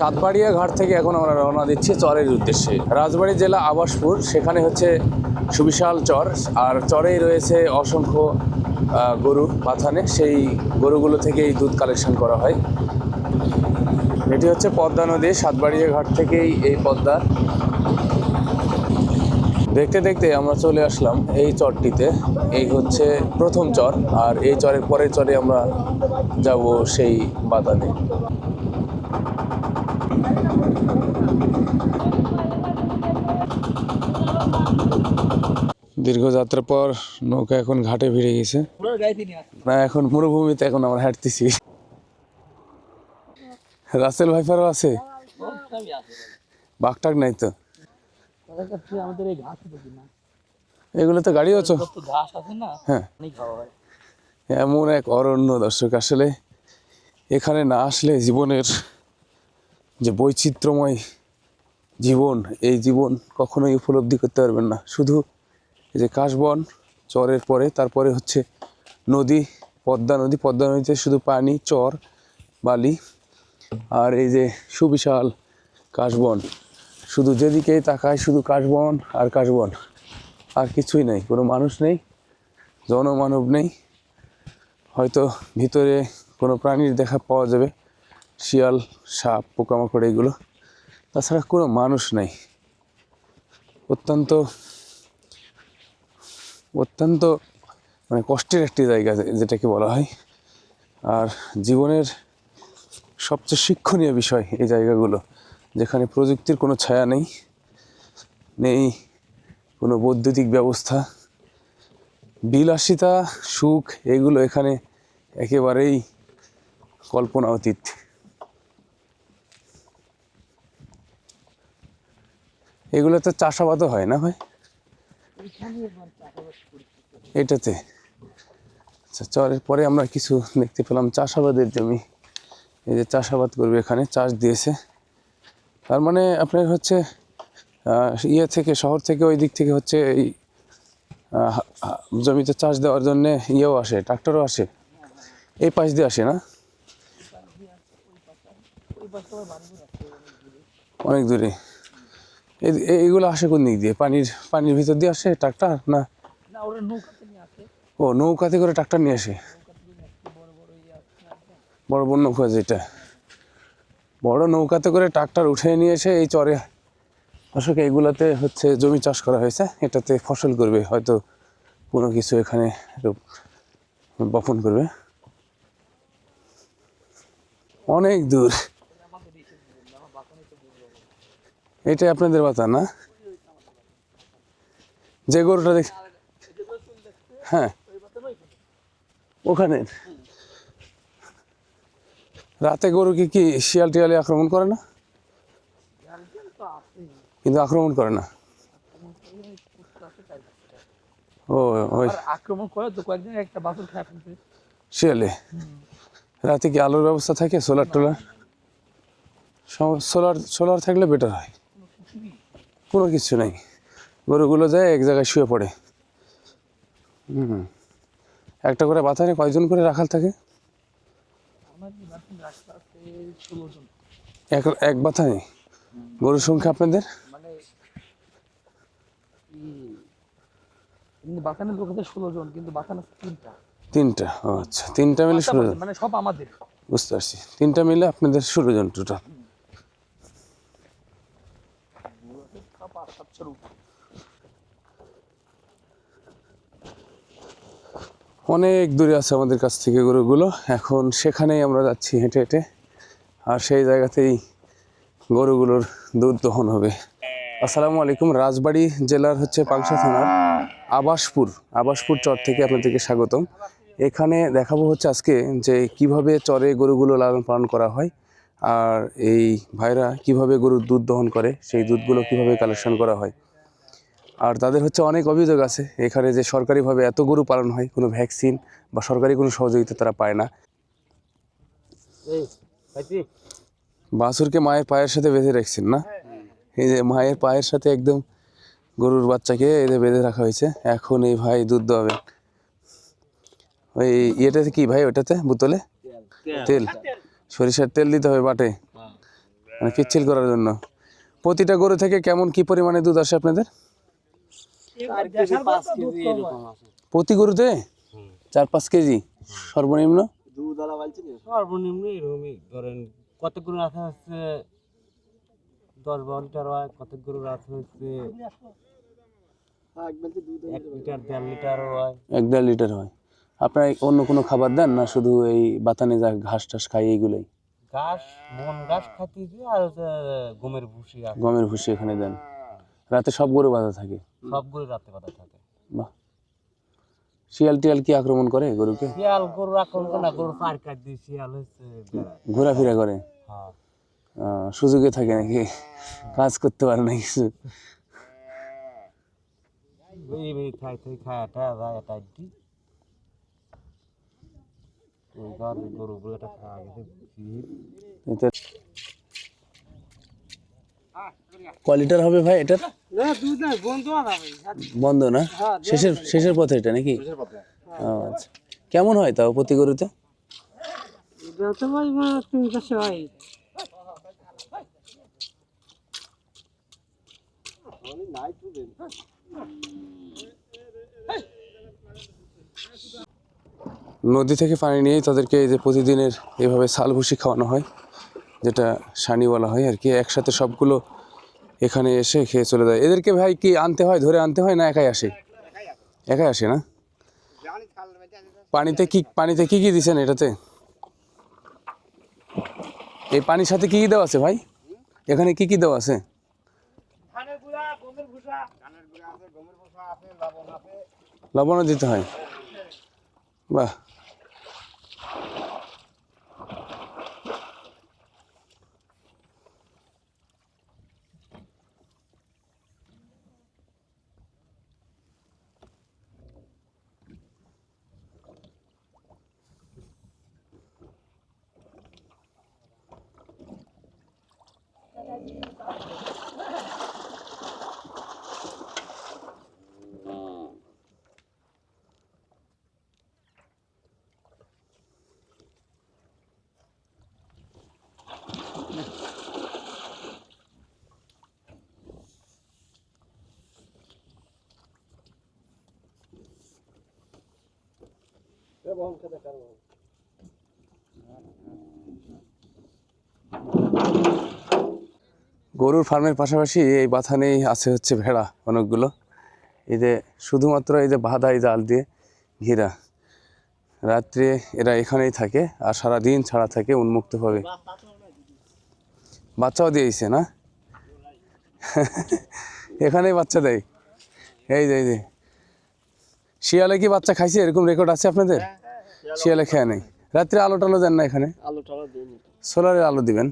সাতবাড়িয়া ঘাট থেকে এখন আমরা রওনা দিচ্ছি চরের উদ্দেশ্যে। রাজবাড়ী জেলা আবাসপুর, সেখানে হচ্ছে সুবিশাল চর, আর চরেই রয়েছে অসংখ্য গরু পাথানে। সেই গরুগুলো থেকেই দুধ কালেকশন করা হয়। এটি হচ্ছে পদ্মা নদী, সাতবাড়িয়া ঘাট থেকেই এই পদ্মা। দেখতে দেখতে আমরা চলে আসলাম এই চরটিতে। এই হচ্ছে প্রথম চর, আর এই চরের পরের চরে আমরা যাব সেই বাদানে দীর্ঘ যাত্রার পর নৌকা এখন ঘাটে ভিড়ে গেছে। না এখন মরুভূমিতে এখন আমরা হাঁটতেছি। রাসেল ভাইফারও আছে? বাঘটাক নাই তো? এগুলো তো গাড়ি আছো? হয়। এমন এক অরণ্য দর্শক আসলে এখানে না আসলে জীবনের যে বৈচিত্র্যময় জীবন এই জীবন কখনোই উপলব্ধি করতে পারবেন না। শুধু এই যে কাশবন, চরের পরে, তারপরে হচ্ছে নদী, পদ্মা নদী। পদ্মা নদীতে শুধু পানি, চর, বালি। আর এই যে সুবিশাল কাশবন, শুধু যেদিকেই তাকায় শুধু কাশবন আর কাশবন। আর কিছুই নেই, কোনো মানুষ নেই, জনমানব নেই। হয়তো ভিতরে কোনো প্রাণীর দেখা পাওয়া যাবে, শিয়াল, সাপ, পোকামাকড়, এগুলো। তাছাড়া কোনো মানুষ নাই। অত্যন্ত অত্যন্ত মানে কষ্টের একটি জায়গা যেটাকে বলা হয়। আর জীবনের সবচেয়ে শিক্ষণীয় বিষয় এই জায়গাগুলো, যেখানে প্রযুক্তির কোনো ছায়া নেই নেই কোনো বৈদ্যুতিক ব্যবস্থা, বিলাসিতা, সুখ, এগুলো এখানে একেবারেই কল্পনা অতীত এগুলো তো চাষাবাদও হয় না ভাই? এটাতে? আচ্ছা চরের পরে আমরা কিছু দেখতে পেলাম চাষাবাদের জমি। এই যে চাষাবাদ করবে এখানে, চাষ দিয়েছে। তার মানে আপনার হচ্ছে ইয়ে থেকে, শহর থেকে ওই দিক থেকে হচ্ছে এই জমিতে চাষ দেওয়ার জন্য ইয়েও আসে, ট্রাক্টরও আসে। এই পাশ দিয়ে আসে না? অনেক দূরে। এইগুলো আসে কোন দিক দিয়ে? পানির পানির ভিতর দিয়ে আসে ট্রাক্টর না? ও নৌকাতে করে ট্রাক্টর নিয়ে আসে? বড় বড় নৌকা যেটা। বড় নৌকাতে করে ট্রাক্টর উঠে নিয়ে এসে এই চরে। অশোক এইগুলাতে হচ্ছে জমি চাষ করা হয়েছে। এটাতে ফসল করবে হয়তো কোনো কিছু এখানে বপন করবে। অনেক দূর। এটাই আপনাদের বাতা না? যে গরুটা দেখ হ্যাঁ। ওখানে। রাতে গরু কি কি শিয়াল টিয়ালে আক্রমণ করে না? কিন্তু আক্রমণ করে না। ও ওই আক্রমণ করে তো কয়েকদিন একটা বাছুর খায় শিয়ালে? রাতে কি আলোর ব্যবস্থা থাকে সোলার টোলার? সোলার সোলার থাকলে বেটার হয়। কোনো কিছু নাই। গরুগুলো যায় এক জায়গায় শুয়ে পড়ে। হুম। একটা করে বাথানে কয়জন করে রাখাল থাকে? এক এক বাথানে? গরুর সংখ্যা আপনাদের? মানে বাতানের লোক আছে ষোলো জন কিন্তু বাতান আছে তিনটা। তিনটা আচ্ছা। তিনটা মিলে ষোলো জন। মানে সব আমাদের। বুঝতে পারছি। তিনটা মিলে আপনাদের ষোলো জন টোটাল অনেক দূরে আছে আমাদের কাছ থেকে গরুগুলো। এখন সেখানেই আমরা যাচ্ছি হেঁটে হেঁটে। আর সেই জায়গাতেই গরুগুলোর দুধ দহন হবে। আসসালামু আলাইকুম, রাজবাড়ি জেলার হচ্ছে পাংশা থানার আবাসপুর আবাসপুর চর থেকে আপনাদেরকে স্বাগতম। এখানে দেখাবো হচ্ছে আজকে যে কীভাবে চরে গরুগুলো লালন পালন করা হয়। আর এই ভাইরা কীভাবে গরুর দুধ দহন করে সেই দুধগুলো কীভাবে কালেকশন করা হয়। আর তাদের হচ্ছে অনেক অভিযোগ আছে এখানে যে সরকারিভাবে এত গরু পালন হয় কোনো ভ্যাকসিন বা সরকারি কোনো সহযোগিতা তারা পায় না। বাছুরকে মায়ের পায়ের সাথে বেঁধে রাখছেন না? এই যে মায়ের পায়ের সাথে একদম গরুর বাচ্চাকে এদের বেঁধে রাখা হয়েছে এখন এই ভাই দুধ দেওয়াবেন ওই ইয়েটাতে কি ভাই ওটাতে? বোতলে? তেল। সরিষার তেল দিতে হবে বাটে। মানে পিচ্ছিল করার জন্য। প্রতিটা গরু থেকে কেমন কি পরিমাণে দুধ আসে আপনাদের? প্রতি গরুতে? চার পাঁচ কেজি? সর্বনিম্ন? সর্বনিম্ন এরকমই। ধরেন কত গরু আছে হচ্ছে? দশ বারো লিটার হয় কত গরু আছে হচ্ছে? এক লিটার দেড় লিটারও হয়। এক দেড় লিটার হয়। আপনারা অন্য কোনো খাবার দেন না শুধু এই বাতানে যা ঘাস টাস খাই এইগুলোই? ঘাস বন ঘাস খাতিছে আর গমের ভুসি গমের ভুসি এখানে দেন। রাতে সব গরু বাঁধা থাকে। সবগুলো রাতে কথা থাকে। বাহ। শিয়াল টিয়াল কি আক্রমণ করে গরুকে? শিয়াল গরু আক্রমণ করে না গরু পার কাট দিয়ে শিয়াল হচ্ছে ঘোরাফেরা করে? হ্যাঁ। সুযোগে থাকে নাকি? কাজ করতে পারে না কিছু। খাই খাই খায় এটা এটা খাওয়া গেছে ভিড় এতে ক লিটার হবে ভাই এটার নাই বন্ধ না? শেষের শেষের পথে এটা নাকি? আচ্ছা। কেমন হয় তাও প্রতি গরুতে? এটা তো ভাই মা তুমি কাছে হয় নদী থেকে পানি নিয়েই তাদেরকে এই যে প্রতিদিনের এভাবে সাল ভুসি খাওয়ানো হয় যেটা সানি বলা হয় আর কি। একসাথে সবগুলো এখানে এসে খেয়ে চলে যায়। এদেরকে ভাই কি আনতে হয় ধরে আনতে হয় না একাই আসে? একাই আসে না? পানিতে কি পানিতে কি কি দিছেন এটাতে? এই পানির সাথে কি কি দেওয়া আছে ভাই? এখানে কি কি দেওয়া আছে? লবণও দিতে হয়। বাহ। গরুর ফার্মের পাশাপাশি এই বাথানেই আছে হচ্ছে ভেড়া অনেকগুলো। এই যে শুধুমাত্র এই যে বাঁধা, এই জাল দিয়ে ঘিরা। রাত্রে এরা এখানেই থাকে আর সারা দিন ছাড়া থাকে উন্মুক্তভাবে। বাচ্চাও দিয়েছে না? এখানেই বাচ্চা দেয়। এই যে এই যে। শিয়ালে কি বাচ্চা খাইছে? এরকম রেকর্ড আছে আপনাদের? শিয়ালে খেয়ে নেই। রাত্রে আলো টালো দেন না এখানে? আলু টালু দিইনি সোলারের আলো দিবেন।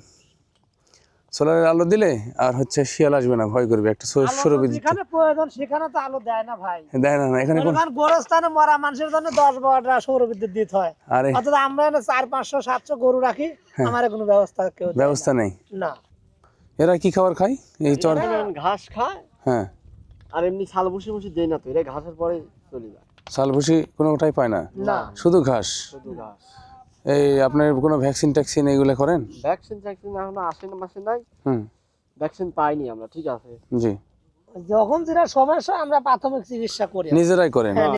সোলারের আলো দিলে আর হচ্ছে শিয়াল আসবে না ভয় করবে। একটা সৌরবিদ্যুৎ যেখানে প্রয়োজন সেখানে তো আলো দেয় না ভাই। দেয় না না এখানে কোন গোরস্থানে মরা মানুষের জন্য দশ বারোটা সৌর বিদ্যুৎ দিতে হয়। আরে। অথচ আমরা এখানে চার পাঁচশো সাতশো গরু রাখি আমার কোনো ব্যবস্থা কেউ ব্যবস্থা নেই? না। এরা কি খাবার খায়? এই চর ঘাস খায়। হ্যাঁ। আর এমনি ছাল বসে বসে দেয় না তো এরা ঘাসের পরে চলে যায়। শালভুসি কোনোটাই পায় না? না। শুধু ঘাস? ঘাস। এই আপনার কোনো ভ্যাকসিন ট্যাকসিন এইগুলো করেন? ভ্যাকসিন ট্যাকসিন এখন আসে না মাসে নাই। হুম। ভ্যাকসিন পাইনি আমরা ঠিক আছে। জি। যখন যেটা সমস্যা আমরা প্রাথমিক চিকিৎসা করি। নিজেরাই করেন?